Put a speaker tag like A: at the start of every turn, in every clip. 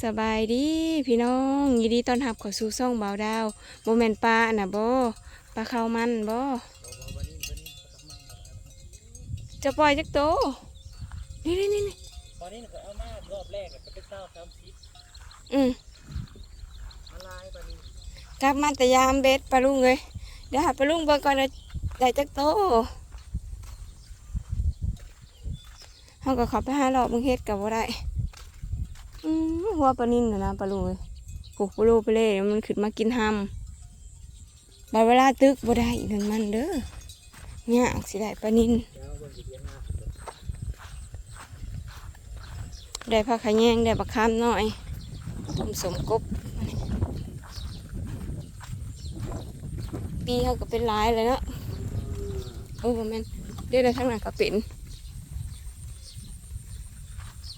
A: สบายดีพี่น้องยินดีต้อนรับเข้าสู่ซ่องเบาดาวโมเมนปลาอันน่ะบ่ปลาข้าวมันบ่จะปล่อยจักโตนี่นี่นี่นี่
B: ตอนนี้ก็เอามารอบแรกก็เป็นเศร้าสามสิบ
A: อืม
B: อะไรตอนนี้
A: กลับมาแต่ยามเบ็ดปลาลุงเลยเดี๋ยวหาปลาลุงเบิ่งก่อนว่าได้จักโตเฮาก็เขับไปหาหลอกมึงเฮ็ดกับบ่ได้อืม หัวปลานิ่นนะนะปลาลุงเอ้ยผูกปลาลูไปเลยมันขึ้นมากินหำบาเวลาตึกบ่ได้นั่นมันเด้อยากสิได้ปลานิน
B: เดี๋ยวบน
A: ได้ผักขะแยงได้บักคามหน้อยต้มสมกบ ปีเขาก็เป็นหลายเลยเนาะโอ้แม่นเดี๋ยวได้ทั้งนั้นก็เป็น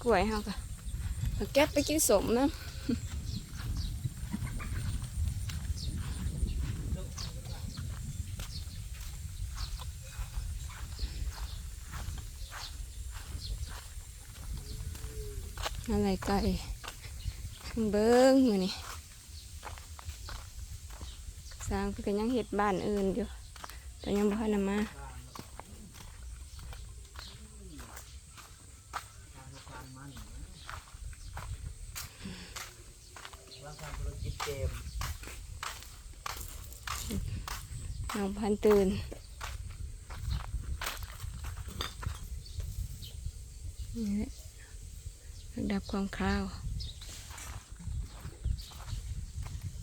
A: กล้วยเขาก็ ก็เก็บไปกินสมนะอะไรไก่เบิ้งมือนี่สร้างเพื่อยังเห็ดบ้านอื่นอยู่แต่ยังบ่ทันนำมา
B: ร่างกายธุรกิจเกม
A: น้องพัน ตื่นนี่แหละดับความคราว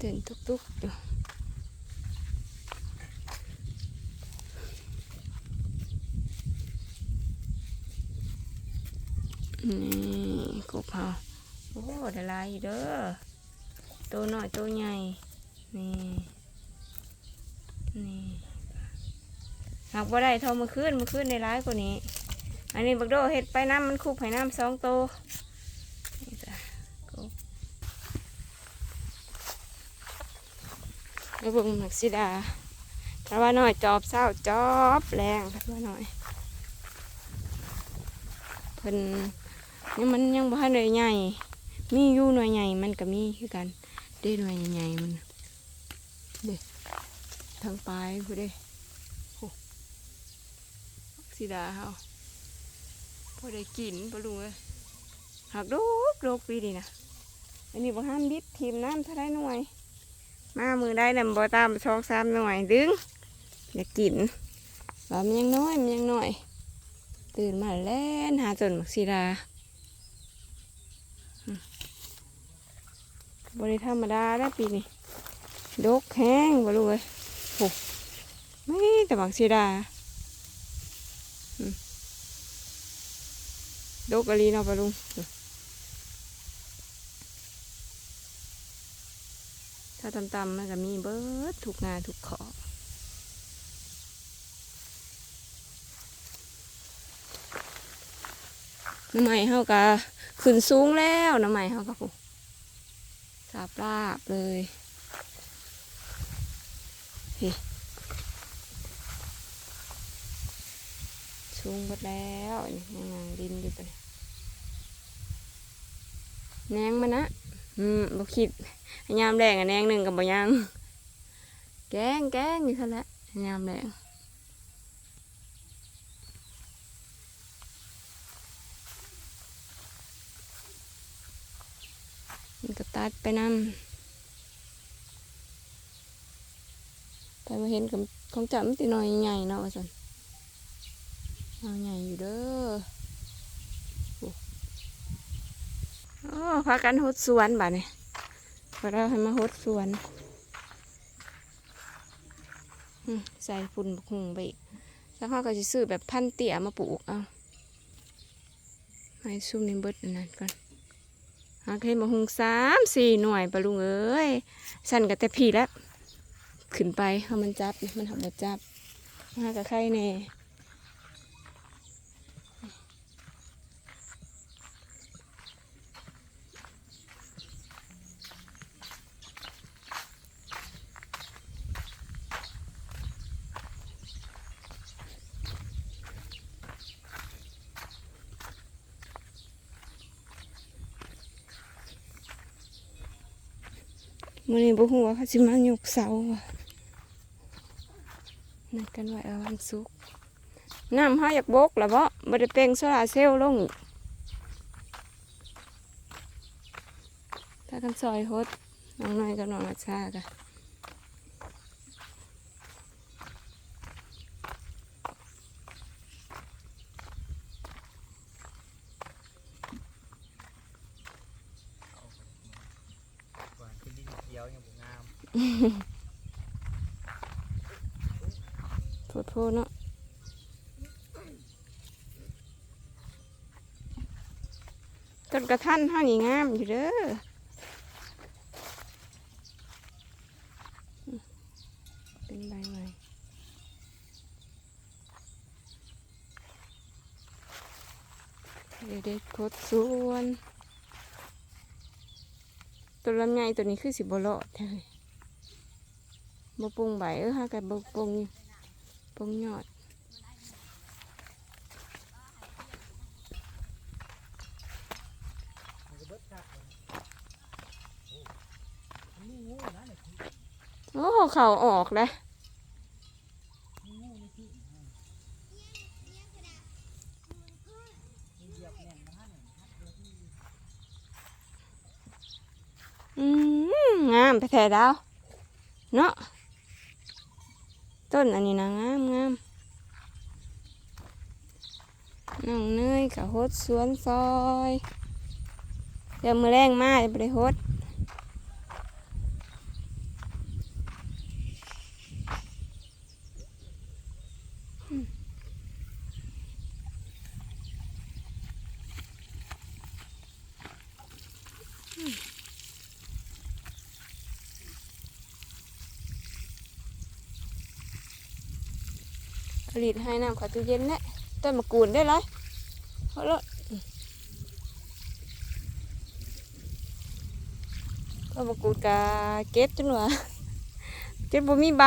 A: ตื่นตุกๆอยู่นี่กบเฮาโอ้ได้ลายอยู่เด้อตัวน้อยตัวใหญ่นี่นี่ หากว่าได้เทอมาขึ้นมาขึ้นในร้ายกว่านี้ อันนี้บักโดเห็ดไปน้ำมันคุบให้น้ำสองโตวนี่จ้ะกบแล้วบิ่งหมักซิดาถ้าว่าน้อยจอบเศร้าจอบแรงถ้าว่าน้อยเพิ่นยังมันยังบ่ทันได้ใหญ่ มีอยู่หน่วยใหญ่มันก็มีคือกันได้หน่วยใหญ่ๆมันเด้ทางปลายผู้เด้ สีดาเฮาพอได้กินปลุงเอ้ยหักโดกโดกปีดีนะอันนี้บ่ห้ามบิดทีมน้ำท่าไรหน่วย มามือได้นำบ่ตามสองสามหน่วยดึงอยากกินว่ามันยังน้อยมันยังน้อย ตื่นมาแล่นหาจนมักสีดาบริธรรมดาได้ปีนี้ดกแห้งบ่รู้เลยโอ้ไม่แต่บางสีดา ดกกะลีเนาะปะลุงถ้าตำๆมันก็มีเบิดถูกงานถูกขอน้ำใหม่เฮากะขึ้นสูงแล้วน้ำใหม่เฮากะปุ๊สาบลาบเลยนี่ สูงหมดแล้วนี่ยังงดินอยู่ตัวนี้แหนงมันนะอืมบ่คิดให้ยามแดงอะแหนงหนึ่งกับบ่ยังแกงแกงนี่เท่านั้นให้ยามแดงมันก็ตัดไปนำแต่มาเห็นกับของจำติหน่อยใหญ่เนาะว่าสัน เอาใหญ่อยู่เด้อโอ้พากันหดสวนบ่เนี่ยพอเราให้มาหดสวนใส่ฝุ่นบักหุงไปอีกแล้วเขาก็จะซื้อแบบพันเตี่ยมาปลูกเอาให้ซุ่มในเบิดนั้นก่อนหาให้มาหุงสามสี่หน่วยปะลุงเอ้ยสั่นกับแต่พี่แล้ว ขึ้นไปเขามันจับ มันทำแบบจับมากับใครแน่ มื้อนี้บ่ฮู้ว่าเขาสิมายกเสาว่ะนัดกันไว้เอาวันศุกร์น้ำห้าอยากบกล่ะบ่บ่ได้เป่งโซลาเซลล์ลงถ้ากันซอยฮดน้องน้อยกับน้องอาชากัน
B: หวานขึ้นดินเขีย วยังบ่งาม
A: โทษโทษเนาะต้นกระทันเฮานี่งามอยู่เด้อเป็นใบใหม่เด็กๆทดสวน ตัวลำไยตัวนี้คือสิบโลาะแท้เลยบปงใบเออฮะกับบปงปงยอด
B: โอ้เขา
A: ออกแล้ว
B: มีงูในที่มีเหยียบแน่นนะฮะเนี่ยฮัดเดียวที่
A: อืม ไปแท้ดาว เนาะต้นอันนี้นะงามงามน้องเนยกับโฮดสวนซอย เดี๋ยวมือแรงมากไปโฮด ผลิตให้น้ำเขัตู้เย็นเนี่ยต้นมะกรูดได้เลยเอาละต้นมะกรูดกะเก็บจนว่าจนบ่มีใบ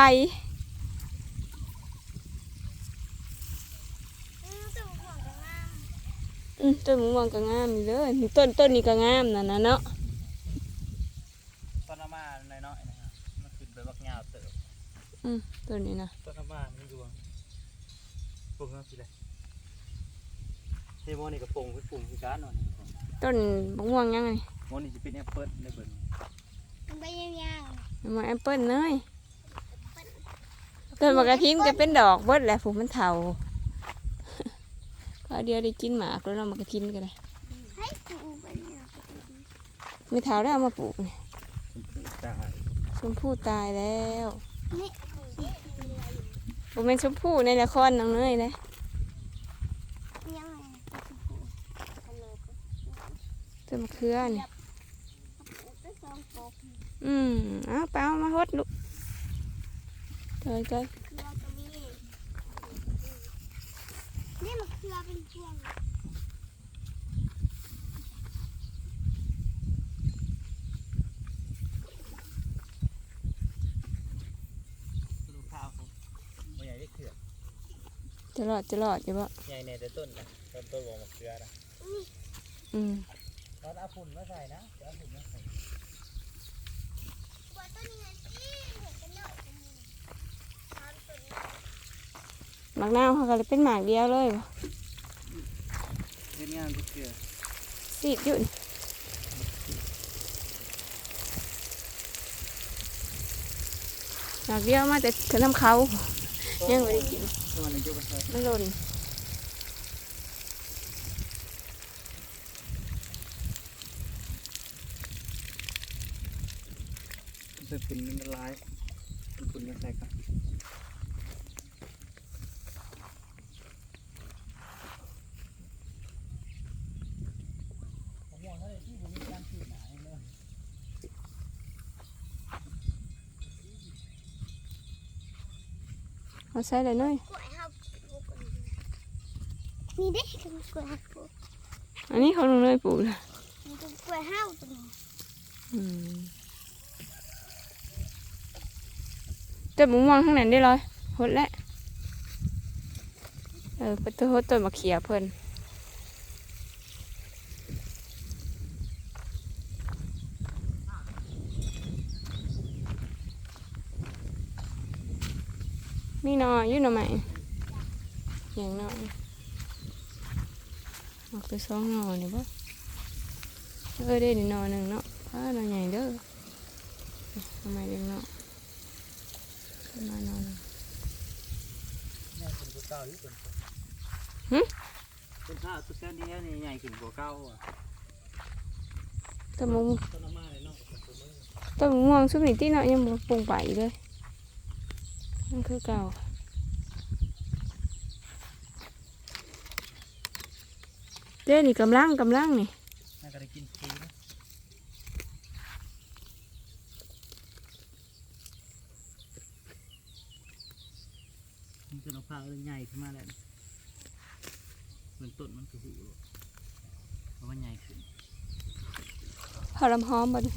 A: อืมต้นมะม่วงก็งามอยู่เลยนี่ต้นต้นนี้ก็งามนะนะเนาะ
B: ต้นอามาน้อยๆนะครับมันขึ้นไปบักยาวเติบ
A: อืมต้นนี้นะ
B: ต้นอามามันดวง ปลูกนั่นสิเลยเฮโมนี่ก็ปลูกไปปลูกที่การหน่อย
A: ต้นมะม่วงยังไง
B: โมนี่จะเป็นแอปเปิ้ลในเบิ่ง
C: มันไปยาว
A: มะม่วงแอปเปิ้ลเลยต้นมะกระทินก็เป็นดอกเบิดแหละผูกมันเถาก็เดียวได้กินหมากแล้วเรามะกระทินก็ได้
C: ๆให้กูไปเนี่ย
A: ไม่เถาได้เอามาปลูกนี่
B: ตาย
A: ชมพู่ตายแล้ว
C: นี่
A: ผมเป็นชมพู่ในละครน้องเนยเลย
C: ยังไง
A: ต้นมะเขือนี่
C: อน
A: อืมเอาเปเอามาฮดลูกเจยเจ
C: อก็มีนี่มันเครือเป็นพวง
B: ดูข้าวผมไม่ใหญ่ได้เขือก
A: จะรอดจะรอดอยู่บ่
B: ใหญ่ในแต่ต้นนะต้นต้นบอกมะเขือนะ
A: อืม
B: ตอนเอาฝุ่นมาใส่นะเดี๋ยวเอาฝุ่นมาใส่
C: กว่าต้นนี้ไงที่เห็นกันเนาะตอนต้นนี้
A: หมากนาวเขาก็เลยเป็นหมากเดียวเลยบ่
B: เฮ็ดงานที่เขือ
A: สีดอยู่นี่หมากเดียวมาแต่ขนมเขายังไม่ได้กิน
B: ไปใส่
A: มันหล่น
B: ใส่ฝุ่นมันละลายฝุ่นมาใส่กันผมมองว่าที่ผมมีการขีดหนาเลย
A: เอาใส่เลยเนย
C: กล้วยห้าวปลูกกันนี่เด้คือกล้วยห้าวปลูก
A: อันนี้เขาลงเนยปลูกนะ
C: นี่คือกล้วยห้าวตรงนี้
A: อืมต้นมะม่วงข้างนั้นได้เลยหดแล้วเออเป็นต้นหดต้นมะเขียเพิ่น มีหนออยู่หน่อใหม่อย่างหน่อยออกไปสองหน่อนี่บ่เออได้นี่หน่อหนึ่งเนาะพ้าหน่อใหญ่เด้อทำไมเด็กเนาะขึ้นมาหน่อหนึ่ง
B: แม่เป็นตัวเก่าหรือเป็น
A: หึ
B: เป็นข้าวตัวแค่นี้นี่ใหญ่ขึ้นกว่าเก่าอะ
A: ต้นมะม่วง
B: ต้นน้ำมาเลยเนาะตัวมือ
A: ต้นมะม่วงสุกนี่ที่เนาะยังบ่ปรุงไปอีกเลย มันคือเก่าเด้นี่กำลังกำลังนี่
B: น่าจะได้กินฟรีนะมันจะเอาผ้าเรื่องใหญ่ขึ้นมาแล้วเหมือนต้นมันคือหูเพราะว่าใหญ่ขึ้น
A: พอลำหอมบ่นี่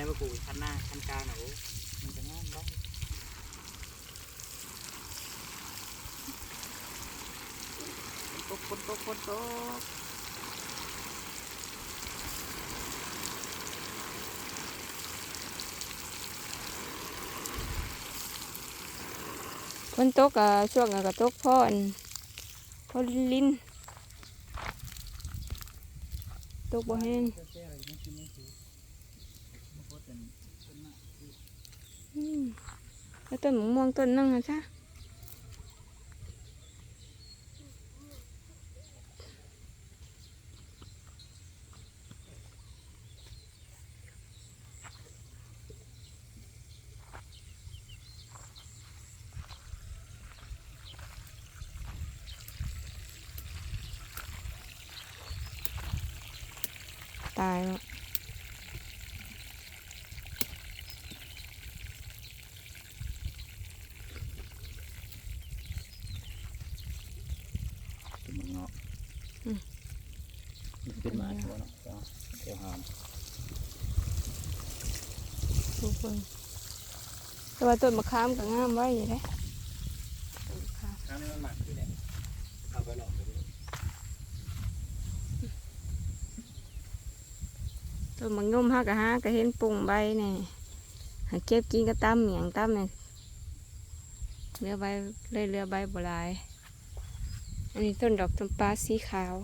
B: แล้วมาปลูกคันหน้าคันกลางหนูมันจะงามบ้างตกฝนตกฝนตก
A: ฝนตกก็ช่วงนั้นก็ตกพออันพอลิ้นตกบ่แห้ง
B: แก้วๆมันกินไม่ถูกมันก็เป็นต้นหน้า
A: อืมแล้ว ต้นมะม่วงต้นนึงอะจ้ะตายแล้ว
B: เป็นมังเงาะมันเป็นหมา ชัวเนาะเจ้าเจ้าหาม
A: ทุกคนแต่ว่าต้นมะขามก็งามไว้อยู่เด้ต้นมะขา
B: งนี้มันหมักที่ไหนเอาไปหลอกไปเลย
A: ต้นมะยมฮากะฮาก็เห็นปุ่งใบนี่หาเก็บกินก็ตั้มเหมียงตั้มเนี่ยเรือใบเลยเรือใบโบหลายอันนี้ต้นดอกจำปาสีขาว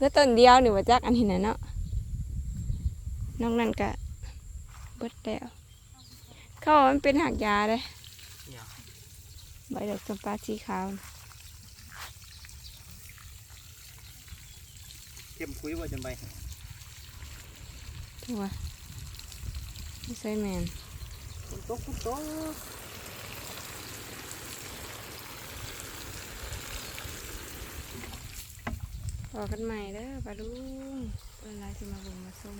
A: เพื่อต้นเดียวนี่ว่าจักอันนี้นะเนาะนอกนั้นก็เบิดแล้วเขาว่ามันเป็นหักยาเลย
B: เนี่ย
A: ใบดอกจำปาสีขาวน่ะ
B: เข้มคุยว่าจนไป
A: ทั่วไม่ใช่แมน
B: ฝนตกฝนตก
A: ต่อกันใหม่เด้อปลาลุงเวลาที่มาบุงมาส้ม